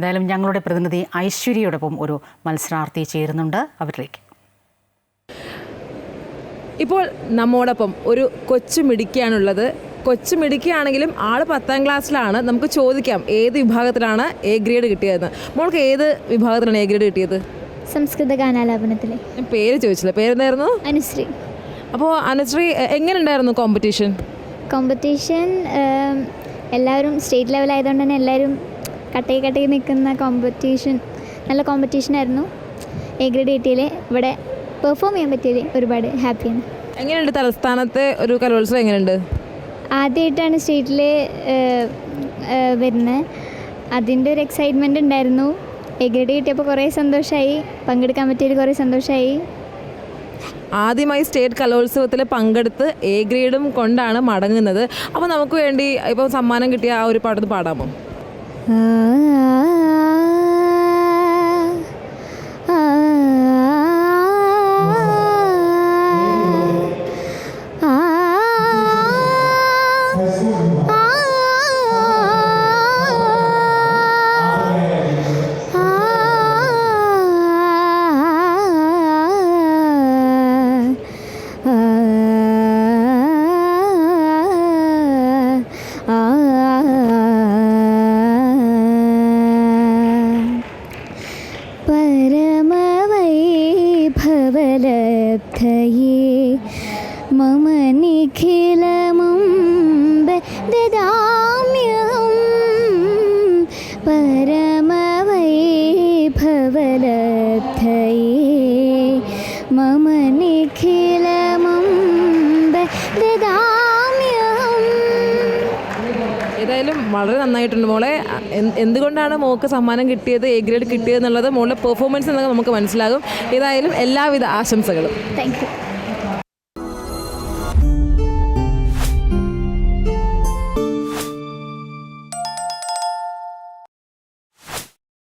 എന്തായാലും ഞങ്ങളുടെ പ്രതിനിധി ഐശ്വര്യയോടൊപ്പം ഒരു മത്സരാർത്ഥി ചേരുന്നുണ്ട്. അവരിലേക്ക്. ഇപ്പോൾ നമ്മോടൊപ്പം ഒരു കൊച്ചു മിടുക്കിയാണുള്ളത്. കൊച്ചു മിടുക്കിയാണെങ്കിലും ആൾ പത്താം ക്ലാസ്സിലാണ്. നമുക്ക് ചോദിക്കാം ഏത് വിഭാഗത്തിലാണ് എ ഗ്രേഡ് കിട്ടിയതെന്ന് മോൾക്ക് ഏത് വിഭാഗത്തിലാണ് എ ഗ്രേഡ് കിട്ടിയത്? സംസ്കൃത ഗാനാലാപനത്തിലെ. ഞാൻ പേര് ചോദിച്ചില്ല. പേരെന്തായിരുന്നു? അനുശ്രീ. അപ്പോൾ അനുശ്രീ എങ്ങനെ ഉണ്ടായിരുന്നു കോമ്പറ്റീഷൻ കോമ്പറ്റീഷൻ എല്ലാവരും സ്റ്റേറ്റ് ലെവലായതുകൊണ്ട് തന്നെ എല്ലാവരും കട്ടയിൽ കട്ടയിൽ നിൽക്കുന്ന കോമ്പറ്റീഷൻ നല്ല കോമ്പറ്റീഷൻ ആയിരുന്നു. എ ഗ്രേഡ് കിട്ടിയതിൽ ഇവിടെ പെർഫോം ചെയ്യാൻ പറ്റിയതിൽ ഒരുപാട് ഹാപ്പിയാണ് എങ്ങനെയുണ്ട് തലസ്ഥാനത്തെ ഒരു കലോത്സവം എങ്ങനെയുണ്ട്? ആദ്യമായിട്ടാണ് സ്റ്റേറ്റിൽ വരുന്നത് അതിന്റെ ഒരു എക്സൈറ്റ്മെന്റ് ഉണ്ടായിരുന്നു. എ ഗ്രേഡ് കിട്ടിയപ്പോൾ കുറേ സന്തോഷമായി പങ്കെടുക്കാൻ പറ്റിയതിൽ കുറേ സന്തോഷമായി ആദ്യമായി സ്റ്റേറ്റ് കലോത്സവത്തിൽ പങ്കെടുത്ത് എ ഗ്രേഡും കൊണ്ടാണ് മടങ്ങുന്നത്. അപ്പോൾ നമുക്ക് വേണ്ടി ഇപ്പോൾ സമ്മാനം കിട്ടിയ ആ ഒരു പാട്ടൊന്ന് പാടാമോ? 嗯。परमवैभवलब्धये मम निखिलमुम्ब ददाम्यहं परमवैभवलब्धये मम निखिलमुम्ब ददाम्यहम् ഏതായാലും വളരെ നന്നായിട്ടുണ്ട് മോളെ. എന്ത് എന്തുകൊണ്ടാണ് മോൾക്ക് സമ്മാനം കിട്ടിയത് എ ഗ്രേഡ് കിട്ടിയത് എന്നുള്ളത് മോളുടെ പെർഫോമൻസ് എന്നൊക്കെ നമുക്ക് മനസ്സിലാകും. ഏതായാലും എല്ലാവിധ ആശംസകളും. Thank you